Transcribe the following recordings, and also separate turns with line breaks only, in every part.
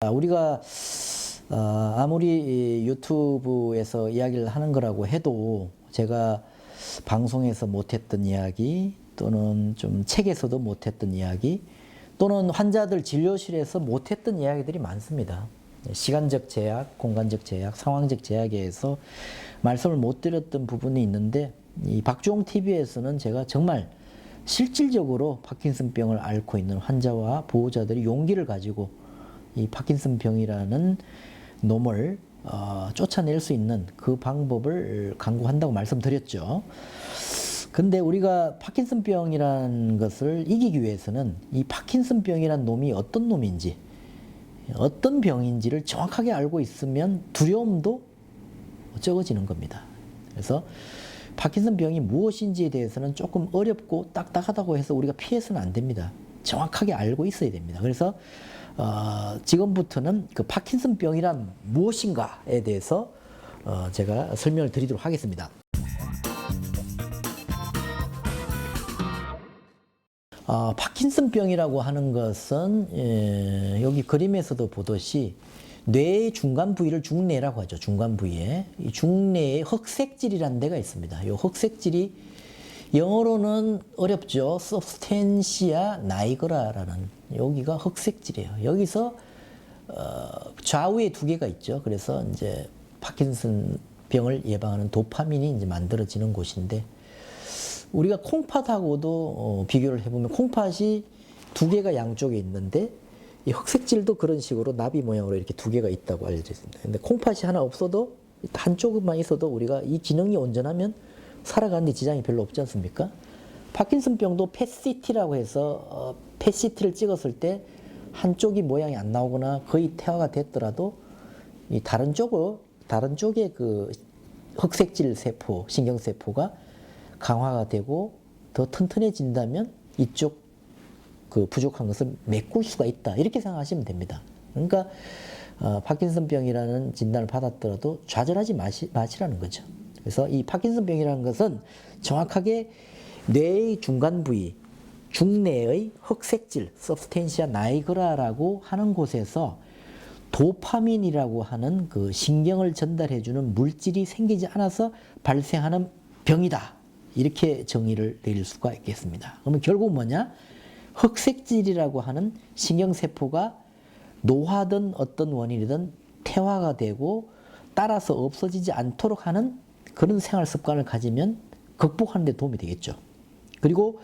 아, 우리가 어, 아무리 이 유튜브에서 이야기를 하는 거라고 해도 제가 방송에서 못했던 이야기 또는 좀 책에서도 못했던 이야기 또는 환자들 진료실에서 못했던 이야기들이 많습니다. 시간적 제약, 공간적 제약, 상황적 제약에 의해서 말씀을 못 드렸던 부분이 있는데 이 박주홍 TV에서는 제가 정말 실질적으로 파킨슨병을 앓고 있는 환자와 보호자들이 용기를 가지고 이 파킨슨 병이라는 놈을 어, 쫓아낼 수 있는 그 방법을 강구한다고 말씀드렸죠. 근데 우리가 파킨슨병이라는 것을 이기기 위해서는 이 파킨슨병이라는 놈이 어떤 놈인지 어떤 병인지를 정확하게 알고 있으면 두려움도 적어지는 겁니다. 그래서 파킨슨병이 무엇인지에 대해서는 조금 어렵고 딱딱하다고 해서 우리가 피해서는 안 됩니다. 정확하게 알고 있어야 됩니다. 그래서 어, 지금부터는 그 파킨슨병이란 무엇인가에 대해서 어, 제가 설명을 드리도록 하겠습니다. 어, 파킨슨병이라고 하는 것은 예, 여기 그림에서도 보듯이 뇌의 중간 부위를 중뇌라고 하죠. 중간 부위에 이 중뇌에 흑색질이라는 데가 있습니다. 이 흑색질이 영어로는 어렵죠. substantia nigra라는 여기가 흑색질이에요. 여기서 어, 좌우에 두 개가 있죠. 그래서 이제 파킨슨 병을 예방하는 도파민이 이제 만들어지는 곳인데 우리가 콩팥하고도 어, 비교를 해보면 콩팥이 두 개가 양쪽에 있는데 이 흑색질도 그런 식으로 나비 모양으로 이렇게 두 개가 있다고 알려져 있습니다. 근데 콩팥이 하나 없어도 한쪽만 있어도 우리가 이 기능이 온전하면 살아가는데 지장이 별로 없지 않습니까? 파킨슨병도 펫시티라고 해서 어, 펫시티를 찍었을 때 한쪽이 모양이 안 나오거나 거의 퇴화가 됐더라도 이 다른 쪽으로 다른 쪽의 그 흑색질 세포, 신경 세포가 강화가 되고 더 튼튼해진다면 이쪽 그 부족한 것을 메꿀 수가 있다. 이렇게 생각하시면 됩니다. 그러니까 어, 파킨슨병이라는 진단을 받았더라도 좌절하지 마시, 마시라는 거죠. 그래서 이 파킨슨병이라는 것은 정확하게 뇌의 중간 부위, 중뇌의 흑색질, substantia nigra라고 하는 곳에서 도파민이라고 하는 그 신경을 전달해주는 물질이 생기지 않아서 발생하는 병이다. 이렇게 정의를 내릴 수가 있겠습니다. 그러면 결국 뭐냐? 흑색질이라고 하는 신경세포가 노화든 어떤 원인이든 퇴화가 되고 따라서 없어지지 않도록 하는 그런 생활 습관을 가지면 극복하는 데 도움이 되겠죠. 그리고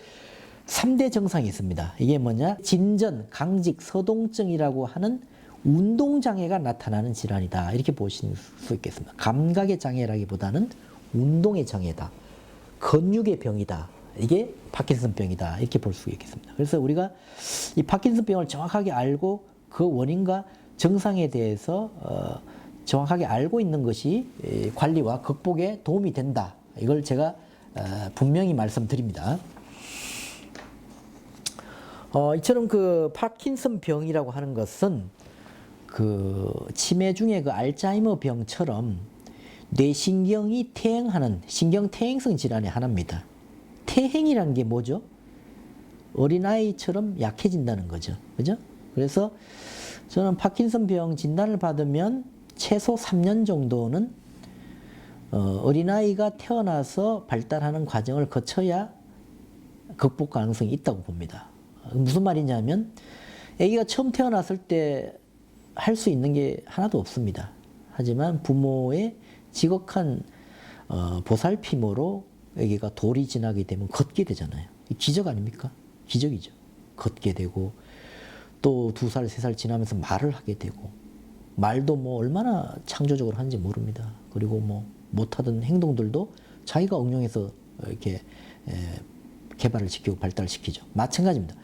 3대 증상이 있습니다. 이게 뭐냐? 진전, 강직, 서동증이라고 하는 운동 장애가 나타나는 질환이다. 이렇게 보실 수 있겠습니다. 감각의 장애라기보다는 운동의 장애다. 근육의 병이다. 이게 파킨슨 병이다. 이렇게 볼 수 있겠습니다. 그래서 우리가 이 파킨슨 병을 정확하게 알고 그 원인과 증상에 대해서 어, 정확하게 알고 있는 것이 관리와 극복에 도움이 된다. 이걸 제가 어, 분명히 말씀드립니다. 어, 이처럼 그 파킨슨 병이라고 하는 것은 그 치매 중에 그 알츠하이머 병처럼 뇌신경이 퇴행하는 신경 퇴행성 질환의 하나입니다. 퇴행이라는 게 뭐죠? 어린아이처럼 약해진다는 거죠. 그죠? 그래서 저는 파킨슨 병 진단을 받으면 최소 3년 정도는 어, 어린아이가 태어나서 발달하는 과정을 거쳐야 극복 가능성이 있다고 봅니다. 무슨 말이냐면 아기가 처음 태어났을 때 할 수 있는 게 하나도 없습니다. 하지만 부모의 지극한 어, 보살핌으로 아기가 돌이 지나게 되면 걷게 되잖아요. 기적 아닙니까? 기적이죠. 걷게 되고 또 두 살, 세 살 지나면서 말을 하게 되고 말도 뭐 얼마나 창조적으로 하는지 모릅니다. 그리고 뭐 못하던 행동들도 자기가 응용해서 이렇게 개발을 시키고 발달을 시키죠. 마찬가지입니다.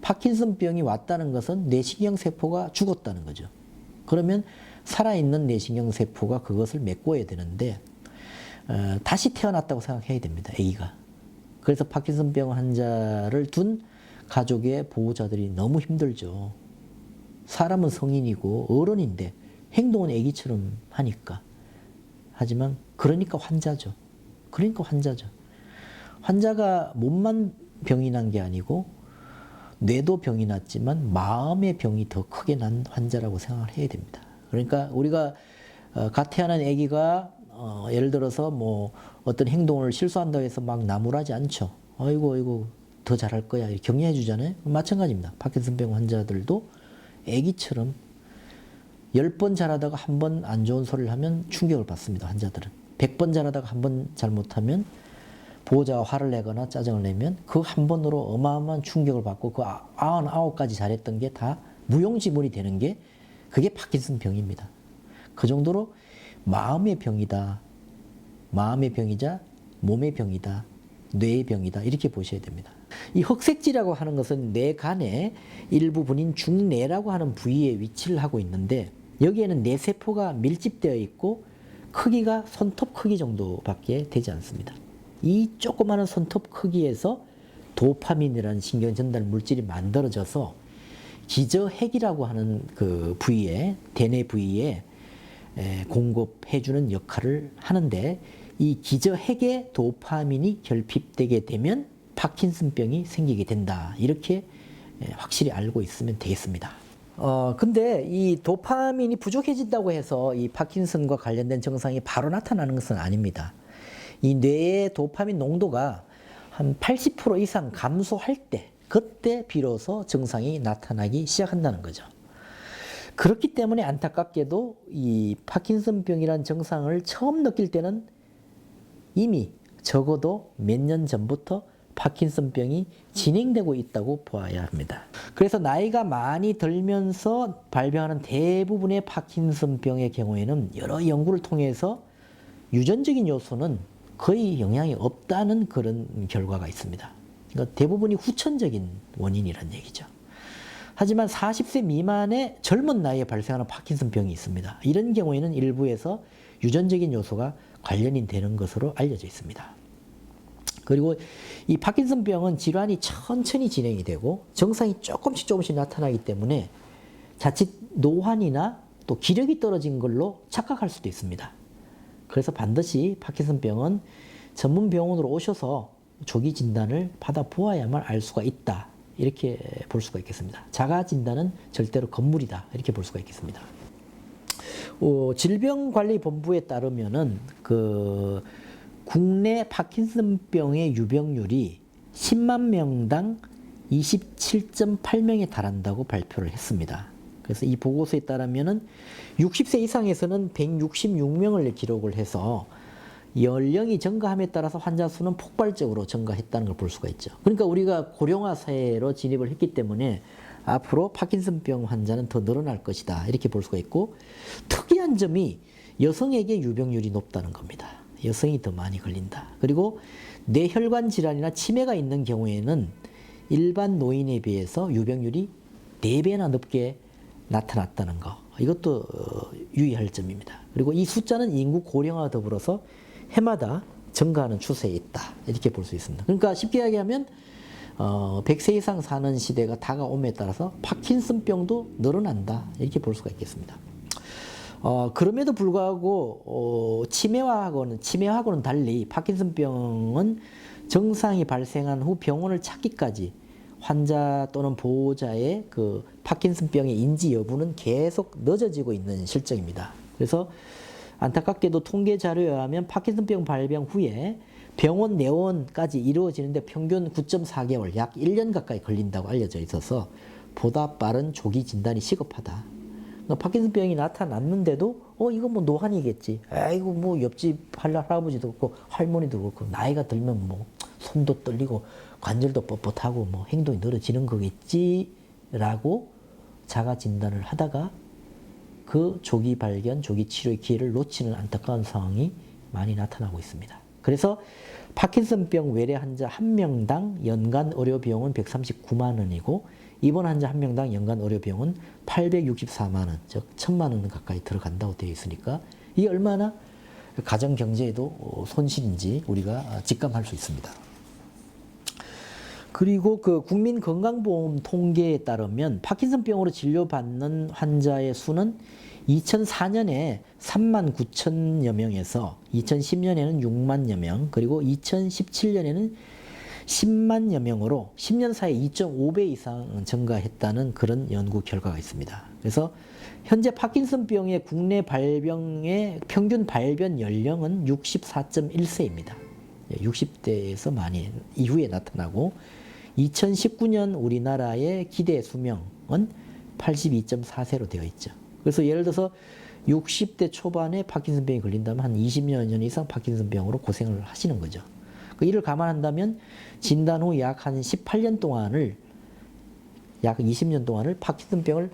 파킨슨 병이 왔다는 것은 뇌신경 세포가 죽었다는 거죠. 그러면 살아있는 뇌신경 세포가 그것을 메꿔야 되는데 어, 다시 태어났다고 생각해야 됩니다. A가. 그래서 파킨슨병 환자를 둔 가족의 보호자들이 너무 힘들죠. 사람은 성인이고 어른인데 행동은 애기처럼 하니까. 하지만 그러니까 환자죠. 그러니까 환자죠. 환자가 몸만 병이 난 게 아니고 뇌도 병이 났지만 마음의 병이 더 크게 난 환자라고 생각을 해야 됩니다. 그러니까 우리가 어, 갓 태어난 아기가 어, 예를 들어서 뭐 어떤 행동을 실수한다고 해서 막 나무라지 않죠. 아이고 아이고 더 잘할 거야 격려해 주잖아요. 마찬가지입니다. 파킨슨병 환자들도 아기처럼 열번 잘하다가 한 번 안 좋은 소리를 하면 충격을 받습니다. 환자들은 백번 잘하다가 한 번 잘못하면 보호자가 화를 내거나 짜증을 내면 그 한 번으로 어마어마한 충격을 받고 그 아- 아흔아홉 가지 잘했던 게 다 무용지물이 되는 게 그게 파킨슨 병입니다. 그 정도로 마음의 병이다. 마음의 병이자 몸의 병이다. 뇌의 병이다. 이렇게 보셔야 됩니다. 이 흑색지라고 하는 것은 뇌 간의 일부분인 중뇌라고 하는 부위에 위치를 하고 있는데 여기에는 뇌세포가 밀집되어 있고 크기가 손톱 크기 정도밖에 되지 않습니다. 이 조그마한 손톱 크기에서 도파민이라는 신경 전달 물질이 만들어져서 기저핵이라고 하는 그 부위에 대뇌 부위에 에, 공급해주는 역할을 하는데 이 기저핵에 도파민이 결핍되게 되면 파킨슨병이 생기게 된다 이렇게 에, 확실히 알고 있으면 되겠습니다. 어 근데 이 도파민이 부족해진다고 해서 이 파킨슨과 관련된 증상이 바로 나타나는 것은 아닙니다. 이 뇌의 도파민 농도가 한 80% 이상 감소할 때 그때 비로소 증상이 나타나기 시작한다는 거죠. 그렇기 때문에 안타깝게도 이 파킨슨병이라는 증상을 처음 느낄 때는 이미 적어도 몇 년 전부터 파킨슨병이 진행되고 있다고 보아야 합니다. 그래서 나이가 많이 들면서 발병하는 대부분의 파킨슨병의 경우에는 여러 연구를 통해서 유전적인 요소는 거의 영향이 없다는 그런 결과가 있습니다. 그러니까 대부분이 후천적인 원인이란 얘기죠. 하지만 40세 미만의 젊은 나이에 발생하는 파킨슨병이 있습니다. 이런 경우에는 일부에서 유전적인 요소가 관련이 되는 것으로 알려져 있습니다. 그리고 이 파킨슨병은 질환이 천천히 진행이 되고 증상이 조금씩 조금씩 나타나기 때문에 자칫 노환이나 또 기력이 떨어진 걸로 착각할 수도 있습니다. 그래서 반드시 파킨슨병은 전문 병원으로 오셔서 조기 진단을 받아 보아야만 알 수가 있다. 이렇게 볼 수가 있겠습니다. 자가 진단은 절대로 건물이다. 이렇게 볼 수가 있겠습니다. 어, 질병관리본부에 따르면은 그 국내 파킨슨병의 유병률이 10만 명당 27.8명에 달한다고 발표를 했습니다. 그래서 이 보고서에 따르면은 60세 이상에서는 166명을 기록을 해서 연령이 증가함에 따라서 환자 수는 폭발적으로 증가했다는 걸 볼 수가 있죠. 그러니까 우리가 고령화 사회로 진입을 했기 때문에 앞으로 파킨슨병 환자는 더 늘어날 것이다. 이렇게 볼 수가 있고 특이한 점이 여성에게 유병률이 높다는 겁니다. 여성이 더 많이 걸린다. 그리고 뇌혈관 질환이나 치매가 있는 경우에는 일반 노인에 비해서 유병률이 4배나 높게 나타났다는 거. 이것도 어, 유의할 점입니다. 그리고 이 숫자는 인구 고령화와 더불어서 해마다 증가하는 추세에 있다. 이렇게 볼 수 있습니다. 그러니까 쉽게 이야기하면 어, 100세 이상 사는 시대가 다가옴에 따라서 파킨슨병도 늘어난다. 이렇게 볼 수가 있겠습니다. 어, 그럼에도 불구하고 어, 치매와하고는 치매하고는 달리 파킨슨병은 증상이 발생한 후 병원을 찾기까지 환자 또는 보호자의 그 파킨슨병의 인지 여부는 계속 늦어지고 있는 실정입니다. 그래서 안타깝게도 통계 자료에 의하면 파킨슨병 발병 후에 병원 내원까지 이루어지는데 평균 9.4개월, 약 1년 가까이 걸린다고 알려져 있어서 보다 빠른 조기 진단이 시급하다. 파킨슨병이 나타났는데도 어 이거 뭐 노환이겠지. 아이고 뭐 옆집 할아버지도 그렇고 할머니도 그렇고 나이가 들면 뭐 손도 떨리고 관절도 뻣뻣하고 뭐 행동이 늘어지는 거겠지라고 자가 진단을 하다가 그 조기 발견, 조기 치료의 기회를 놓치는 안타까운 상황이 많이 나타나고 있습니다. 그래서 파킨슨병 외래 환자 한 명당 연간 의료 비용은 139만 원이고 입원 환자 한 명당 연간 의료 비용은 864만 원, 즉 1000만 원 가까이 들어간다고 되어 있으니까 이게 얼마나 가정 경제에도 어, 손실인지 우리가 직감할 수 있습니다. 그리고 그 국민건강보험 통계에 따르면 파킨슨병으로 진료받는 환자의 수는 2004년에 3만 9천여 명에서 2010년에는 6만여 명, 그리고 2017년에는 10만여 명으로 10년 사이에 2.5배 이상 증가했다는 그런 연구 결과가 있습니다. 그래서 현재 파킨슨병의 국내 발병의 평균 발병 연령은 64.1세입니다. 60대에서 많이 이후에 나타나고 2019년 우리나라의 기대 수명은 82.4세로 되어 있죠. 그래서 예를 들어서 60대 초반에 파킨슨병이 걸린다면 한 20여 년 이상 파킨슨병으로 고생을 하시는 거죠. 그 이를 감안한다면 진단 후 약 한 18년 동안을 약 20년 동안을 파킨슨병을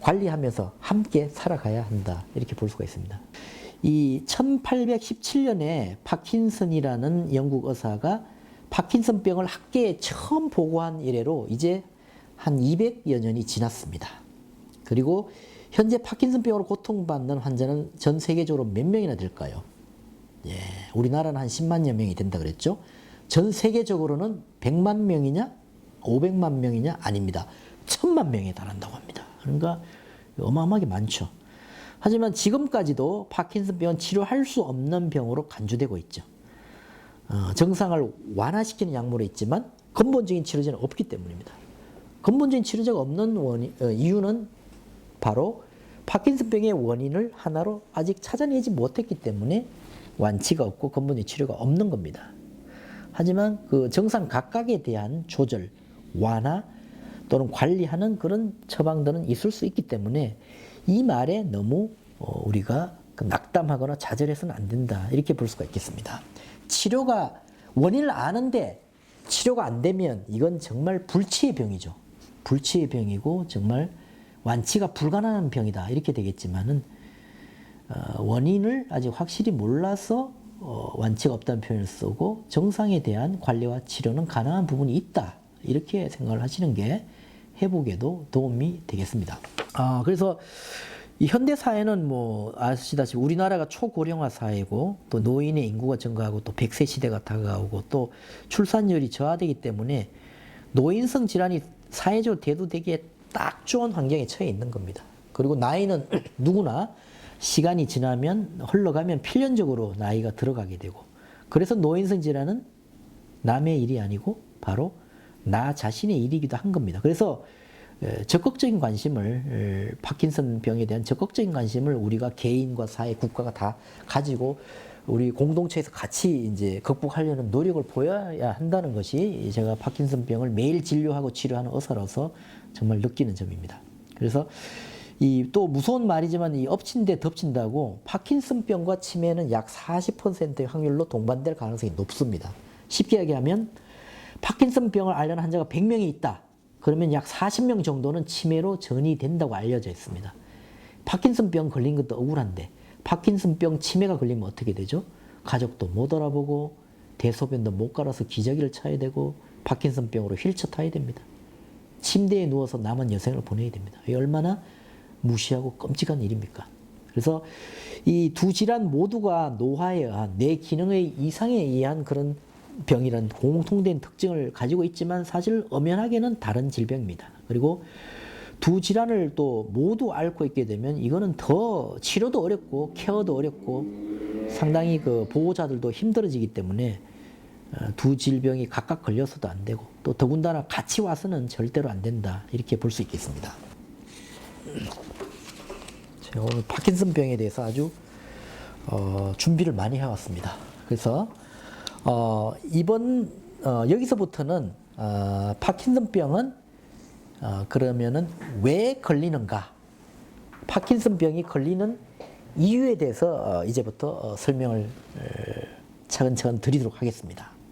관리하면서 함께 살아가야 한다. 이렇게 볼 수가 있습니다. 이 1817년에 파킨슨이라는 영국 의사가 파킨슨병을 학계에 처음 보고한 이래로 이제 한 200여 년이 지났습니다. 그리고 현재 파킨슨병으로 고통받는 환자는 전 세계적으로 몇 명이나 될까요? 예, 우리나라는 한 10만여 명이 된다 그랬죠. 전 세계적으로는 100만 명이냐, 500만 명이냐 아닙니다. 1000만 명에 달한다고 합니다. 그러니까 어마어마하게 많죠. 하지만 지금까지도 파킨슨병은 치료할 수 없는 병으로 간주되고 있죠. 어, 정상을 완화시키는 약물이 있지만 근본적인 치료제는 없기 때문입니다. 근본적인 치료제가 없는 원인, 어, 이유는 바로 파킨슨병의 원인을 하나로 아직 찾아내지 못했기 때문에 완치가 없고 근본적인 치료가 없는 겁니다. 하지만 그 정상 각각에 대한 조절, 완화 또는 관리하는 그런 처방들은 있을 수 있기 때문에 이 말에 너무 어, 우리가 그 낙담하거나 좌절해서는 안 된다 이렇게 볼 수가 있겠습니다. 치료가 원인을 아는데 치료가 안 되면 이건 정말 불치의 병이죠. 불치의 병이고 정말 완치가 불가능한 병이다 이렇게 되겠지만은 어, 원인을 아직 확실히 몰라서 어, 완치가 없다는 표현을 쓰고 정상에 대한 관리와 치료는 가능한 부분이 있다 이렇게 생각을 하시는 게 회복에도 도움이 되겠습니다. 아 그래서 이 현대 사회는 뭐 아시다시피 우리나라가 초고령화 사회고 또 노인의 인구가 증가하고 또 100세 시대가 다가오고 또 출산율이 저하되기 때문에 노인성 질환이 사회적으로 대두되기에 딱 좋은 환경에 처해 있는 겁니다. 그리고 나이는 누구나 시간이 지나면 흘러가면 필연적으로 나이가 들어가게 되고 그래서 노인성 질환은 남의 일이 아니고 바로 나 자신의 일이기도 한 겁니다. 그래서 에, 적극적인 관심을 에, 파킨슨 병에 대한 적극적인 관심을 우리가 개인과 사회, 국가가 다 가지고 우리 공동체에서 같이 이제 극복하려는 노력을 보여야 한다는 것이 제가 파킨슨 병을 매일 진료하고 치료하는 의사로서 정말 느끼는 점입니다. 그래서 이 또 무서운 말이지만 이 엎친 데 덮친다고 파킨슨병과 치매는 약 40%의 확률로 동반될 가능성이 높습니다. 쉽게 얘기하면 파킨슨병을 앓는 환자가 100명이 있다. 그러면 약 40명 정도는 치매로 전이 된다고 알려져 있습니다. 파킨슨병 걸린 것도 억울한데 파킨슨병 치매가 걸리면 어떻게 되죠? 가족도 못 알아보고 대소변도 못 갈아서 기저귀를 차야 되고 파킨슨병으로 휠체어 타야 됩니다. 침대에 누워서 남은 여생을 보내야 됩니다. 이 얼마나 무시하고 끔찍한 일입니까? 그래서 이 두 질환 모두가 노화에 의한 뇌 기능의 이상에 의한 그런 병이란 공통된 특징을 가지고 있지만 사실 엄연하게는 다른 질병입니다. 그리고 두 질환을 또 모두 앓고 있게 되면 이거는 더 치료도 어렵고 케어도 어렵고 상당히 그 보호자들도 힘들어지기 때문에 어, 두 질병이 각각 걸려서도 안 되고 또 더군다나 같이 와서는 절대로 안 된다 이렇게 볼 수 있겠습니다. 오늘 파킨슨병에 대해서 아주 어, 준비를 많이 해왔습니다. 그래서 어, 이번 어, 여기서부터는 어, 파킨슨병은 어, 그러면은 왜 걸리는가? 파킨슨병이 걸리는 이유에 대해서 어, 이제부터 어, 설명을 어, 차근차근 드리도록 하겠습니다.